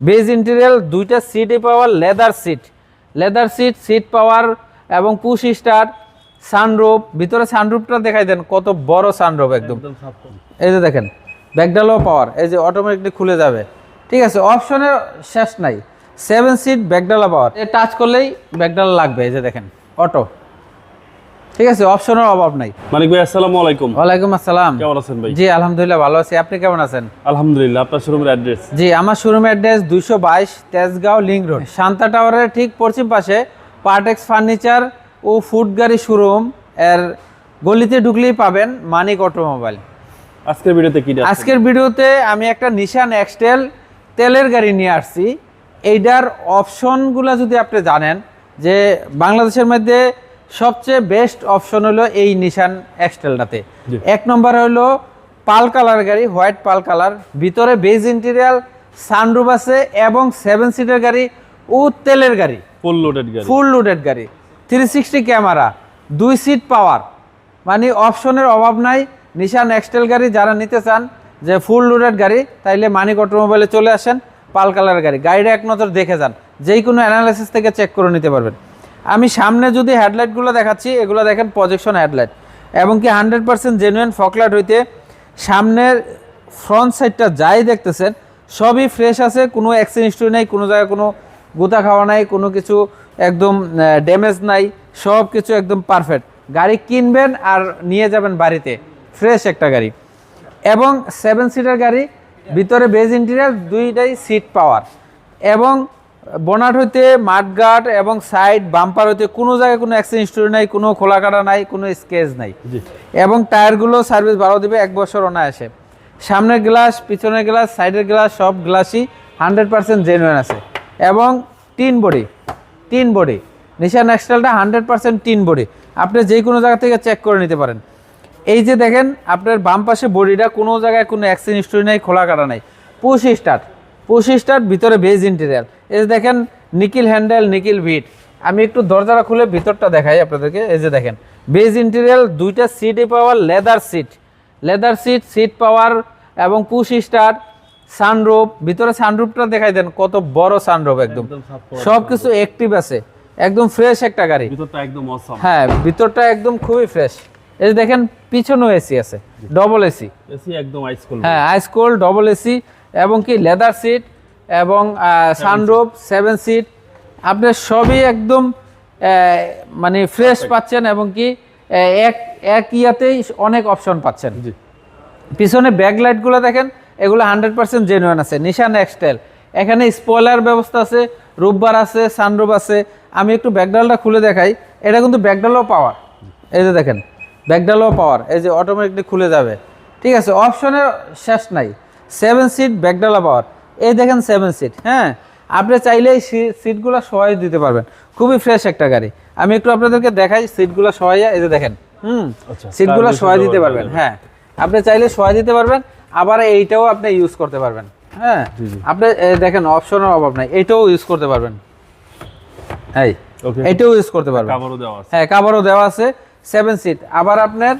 Base interior দুইটা সিটে power leather seat leather seat seat power এবং পুশ স্টার সানরুফ ভিতরে সানরুফটা দেখাই দেন কত বড় সানরুফ একদম। এই যে দেখেন ব্যাকডালও পাওয়ার এই যে অটোমেটিকলি খুলে যাবে। ঠিক আছে অপশনের শেষ নাই। সেভেন সিট ব্যাকডালা পাওয়ার এ টাচ করলেই ব্যাকডালা লাগবে এই যে দেখেন অটো ঠিক আছে অপশনের অভাব নাই। মানিক ভাই আসসালামু আলাইকুম। ওয়ালাইকুম আসসালাম। কেমন আছেন ভাই? জি আলহামদুলিল্লাহ ভালো আছি। আপনি কেমন আছেন? আলহামদুলিল্লাহ আপনার শোরুমের অ্যাড্রেস জি আমার শোরুম অ্যাড্রেস দুইশো বাইশ তেজগাঁও লিঙ্ক রোড। শান্তা টাওয়ারের ঠিক পশ্চিম পাশে পার্টেক্স ফার্নিচার ও ফুড গাড়ি শোরুম এর গলিতে ঢুকলেই পাবেন মানিক অটোমোবাইল। আজকের ভিডিওতে কি আজকের ভিডিওতে আমি একটা নিশান এক্সটেল তেলের গাড়ি নিয়ে আসছি। এইটার অপশনগুলো যদি আপনি জানেন যে বাংলাদেশের মধ্যে সবচেয়ে বেস্ট অপশন হলো এই নিশান এক্সটেলটাতে এক নম্বর হলো পাল কালার গাড়ি হোয়াইট পাল কালার। ভিতরে বেজ ইন্টেরিয়াল সানরুফ আছে এবং সেভেন সিটের গাড়ি ও তেলের গাড়ি। ফুল লোডেড গাড়ি। ফুল লোডেড গাড়ি। থ্রি সিক্সটি ক্যামেরা দুই সিট পাওয়ার মানে অপশনের অভাব নাই নিশান এক্সটেল গাড়ি যারা নিতে চান যে ফুল লোডেড গাড়ি তাইলে মানিক অটোমোবাইলে চলে আসেন পাল কালার গাড়ি। গাড়িটা এক নজর দেখে যান। যেই কোনো অ্যানালাইসিস থেকে চেক করে নিতে পারবেন। আমি সামনে যদি হেডলাইটগুলো দেখাচ্ছি, এগুলো দেখেন প্রজেকশন হেডলাইট এবং কি হান্ড্রেড পার্সেন্ট জেনুইন ফকলাইট হইতে সামনের ফ্রন্ট সাইডটা যাই দেখতেছেন, সবই ফ্রেশ আছে, কোনো অ্যাক্সিডেন্ট হিস্ট্রি নেই, কোনো জায়গায় কোনো গুতা খাওয়া নাই, কোনো কিছু একদম ড্যামেজ নাই সব কিছু একদম পারফেক্ট গাড়ি কিনবেন আর নিয়ে যাবেন বাড়িতে ফ্রেশ একটা গাড়ি। এবং সেভেন সিটার গাড়ি, ভিতরে বেজ ইন্টেরিয়ার দুইটাই সিট পাওয়ার এবং বোনাট হইতে মাঠগার্ড এবং সাইড বাম্পার হইতে কোনো জায়গায় কোনো অ্যাক্সিডেন্ট হিস্ট্রি নাই কোনো খোলা কাটা নাই কোনো স্কেচ নাই। এবং টায়ারগুলো সার্ভিস ভালো দিবে এক বছর অনায়াসে। সামনের গ্লাস পিছনের গ্লাস সাইডের গ্লাস সব গ্লাসই হান্ড্রেড পার্সেন্ট জেনুইন আছে। এবং tin body tin body Nissan এক্সটেলটা hundred percent tin body আপনি যে কোনো জায়গা থেকে চেক করে নিতে পারেন। এই যে দেখেন আপনার বাম পাশে বডিটা কোনো জায়গায় কোনো অ্যাক্সিডেন্ট হিস্ট্রি নেই খোলা কাটা নাই। পুশ স্টার্ট পুশ স্টার্ট ভিতরে বেজ ইন্টেরিয়াল এই দেখেন নিকিল হ্যান্ডেল নিকিল ভিট আমি একটু দরজাটা খুলে ভিতরটা দেখাই আপনাদেরকে। এই যে দেখেন বেজ ইন্টেরিয়াল দুইটা সিটে power leather seat leather seat seat power এবং পুশ স্টার্ট সানরুফ ভিতরে সানরুফটা দেখাই দেন কত বড় সানরুফ একদম। সব কিছু অ্যাক্টিভ আছে। একদম ফ্রেশ একটা গাড়ি। ভিতরটা একদম অসাম হ্যাঁ ভিতরটা একদম খুবই ফ্রেশ এই দেখেন পিছনেও এসি আছে ডবল এসি এসি একদম আইস কোল্ড হ্যাঁ আইস কোল্ড ডবল এসি এবং কি লেদার সিট এবং সানরুফ সেভেন সিট আপনার সবই একদম মানে ফ্রেশ পাচ্ছেন এবং কি এক এক ইয়াতেই অনেক অপশন পাচ্ছেন। পিছনে ব্যাকলাইটগুলো দেখেন এগুলো হান্ড্রেড পার্সেন্ট জেনুয়ান আছে। নিশান এক্সটেল এখানে স্পয়লার ব্যবস্থা আছে রূপবার আছে সানরুফ আছে। আমি একটু ব্যাকডালটা খুলে দেখাই। এটা কিন্তু ব্যাকডালও পাওয়ার এই যে দেখেন ব্যাকডালও পাওয়ার এই যে অটোমেটিকলি খুলে যাবে। ঠিক আছে অপশনের শেষ নাই। সেভেন সিট ব্যাকডালা পাওয়ার এই দেখেন সেভেন সিট হ্যাঁ? আপনি চাইলেই সিটগুলো সবাই দিতে পারবেন। খুবই ফ্রেশ একটা গাড়ি। আমি একটু আপনাদেরকে দেখাই সিটগুলো সবাই এই যে দেখেন হুম? আচ্ছা, সিটগুলো তার সবাই দিতে পারবেন হ্যাঁ। আপনি চাইলে সহায় দিতে পারবেন আবার এইটাও আপনি ইউজ করতে পারবেন হ্যাঁ। আপনি দেখেন অপশনের অভাব নাই। এইটাও ইউজ করতে পারবেন। এই ওকে এইটাও ইউজ করতে পারবেন। কাভারও দেওয়া আছে। হ্যাঁ কাভারও দেওয়া আছে সেভেন সিট আবার আপনার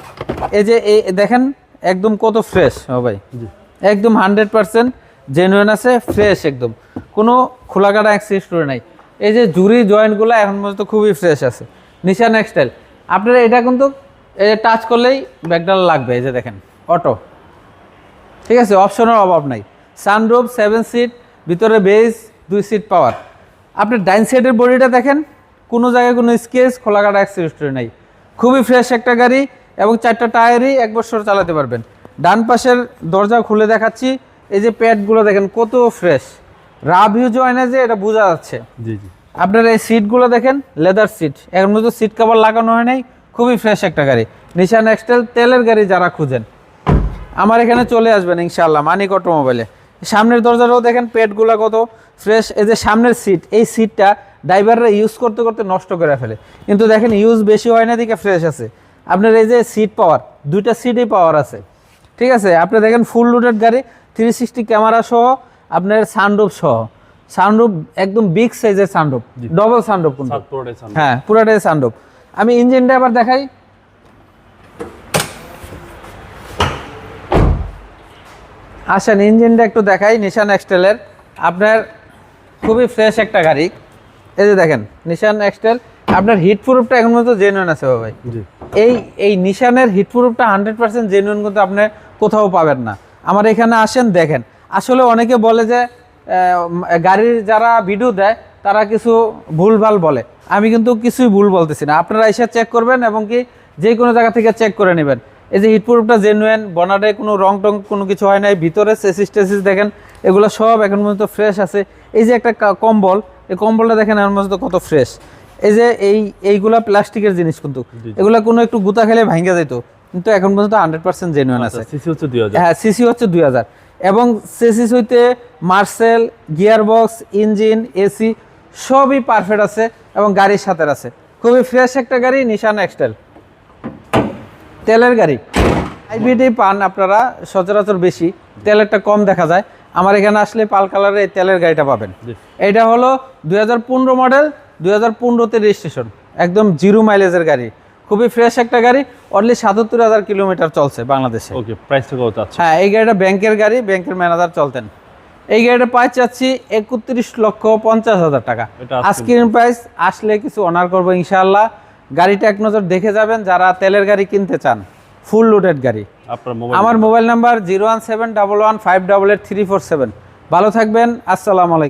এই যে এই দেখেন একদম কত ফ্রেশ ও ভাই। জি। একদম হান্ড্রেড পার্সেন্ট জেনুইন আছে ফ্রেশ একদম। কোনো খোলাকাটা অ্যাক্সিস করে নাই। এই যে জুরি জয়েন্টগুলো এখন পর্যন্ত খুবই ফ্রেশ আছে। নিশান এক্সটাইল আপনারা এটা কিন্তু এই যে টাচ করলেই ব্যাকডাল লাগবে, এই যে দেখেন অটো ঠিক আছে অপশনের অভাব নাই। সানরুফ সেভেন সিট ভিতরে বেজ দুই সিট পাওয়ার আপনি ডাইন সাইডের বডিটা দেখেন, কোনো জায়গায় কোনো স্কেচ খোলাকাটা অ্যাক্সিডেন্ট নাই। খুবই ফ্রেশ একটা গাড়ি এবং চারটা টায়ারই এক বছর চালাতে পারবেন। ডান পাশের দরজা খুলে দেখাচ্ছি। এই যে প্যাডগুলো দেখেন কত ফ্রেশ। রাব ইউজ হয় না যে এটা বোঝা যাচ্ছে। জি জি। আপনার এই সিটগুলো দেখেন লেদার সিট। এখন মতো সিট কভার লাগানো হয় নাই খুবই ফ্রেশ একটা গাড়ি। নিশান এক্সটেল তেলের গাড়ি যারা খুঁজেন আমার এখানে চলে আসবেন ইনশাল্লাহ মানিক অটোমোবাইলে। সামনের দরজাটাও দেখেন পেটগুলো কত ফ্রেশ। এই যে সামনের সিট এই সিটটা ড্রাইভাররা ইউজ করতে করতে নষ্ট করে ফেলে। কিন্তু দেখেন ইউজ বেশি হয় না দিকে ফ্রেশ আছে। আপনার এই যে সিট পাওয়ার দুইটা সিটই পাওয়ার আছে। ঠিক আছে? আপনি দেখেন ফুল লোডেড গাড়ি থ্রি সিক্সটি ক্যামেরা সহ আপনার সানরুফ সহ। সানরুফ একদম বিগ সাইজের সানরুফ ডবল সানরুফ কিন্তু। হ্যাঁ পুরাটাই সানরুফ আমি ইঞ্জিনটা আবার দেখাই। আসেন ইঞ্জিনটা একটু দেখাই নিশান এক্সটেলের আপনার খুবই ফ্রেশ একটা গাড়ি। এই যে দেখেন নিশান এক্সটেল আপনার হিট প্রুফটা এখন মতো জেনুইন আছে ভাই। এই এই নিশানের হিট প্রুফটা হান্ড্রেড পার্সেন্ট জেনুইন কিন্তু আপনি কোথাও পাবেন না। আমার এখানে আসেন দেখেন। আসলে অনেকে বলে যে গাড়ির যারা ভিডিও দেয় তারা কিছু ভুলভাল বলে। আমি কিন্তু কিছুই ভুল বলতেছি না। আপনারা এসে চেক করবেন এবং কি যে কোনো জায়গা থেকে চেক করে নেবেন। এই যে হিটপ্রুফটা জেনুয়েন বনাডে কোনো রং টং কোনো কিছু হয় নাই ভিতরে সেসিস টেসিস দেখেন এগুলো সব এখন পর্যন্ত ফ্রেশ আছে। এই যে একটা কম্বল এই কম্বলটা দেখেন এখন পর্যন্ত কত ফ্রেশ এই যে এই এইগুলা প্লাস্টিকের জিনিস কিন্তু। এগুলা কোনো একটু গুতা খেলে ভাঙ্গা যেত কিন্তু এখন পর্যন্ত হান্ড্রেড পার্সেন্ট জেনুইন আছে। সিসি হচ্ছে দুই হাজার। হ্যাঁ সিসি হচ্ছে দুই হাজার। এবং সেসিস হইতে মার্সেল গিয়ার বক্স ইঞ্জিন এসি সবই পারফেক্ট আছে এবং গাড়ির সাথে আছে। খুবই ফ্রেশ একটা গাড়ি নিশান এক্সটেল তেলের গাড়ি। হাইব্রিডে পান আপনারা সচরাচর বেশি। তেলেরটা কম দেখা যায়। আমার এখানে আসলে পাল কালারের এই তেলের গাড়িটা পাবেন। এটা হলো দুই হাজার পনেরো মডেল দুই হাজার পনেরোতে রেজিস্ট্রেশন একদম জিরো মাইলেজের গাড়ি। খুবই ফ্রেশ একটা গাড়ি অনলি সাতাত্তর হাজার কিলোমিটার চলছে বাংলাদেশে। ওকে কত আছে? হ্যাঁ এই গাড়িটা ব্যাংকের গাড়ি ব্যাংকের ম্যানেজার চলতেন। এই গাড়িটা প্রাইস চাচ্ছি একত্রিশ লক্ষ পঞ্চাশ হাজার টাকা। আজকের প্রাইস আসলে কিছু অনার করব ইনশাআল্লাহ। গাড়িটা এক নজর দেখে যাবেন যারা তেলের গাড়ি কিনতে চান ফুল লোডেড গাড়ি। আমার mobile number zero one seven double one five double eight three four seven ভালো থাকবেন আসসালামু আলাইকুম।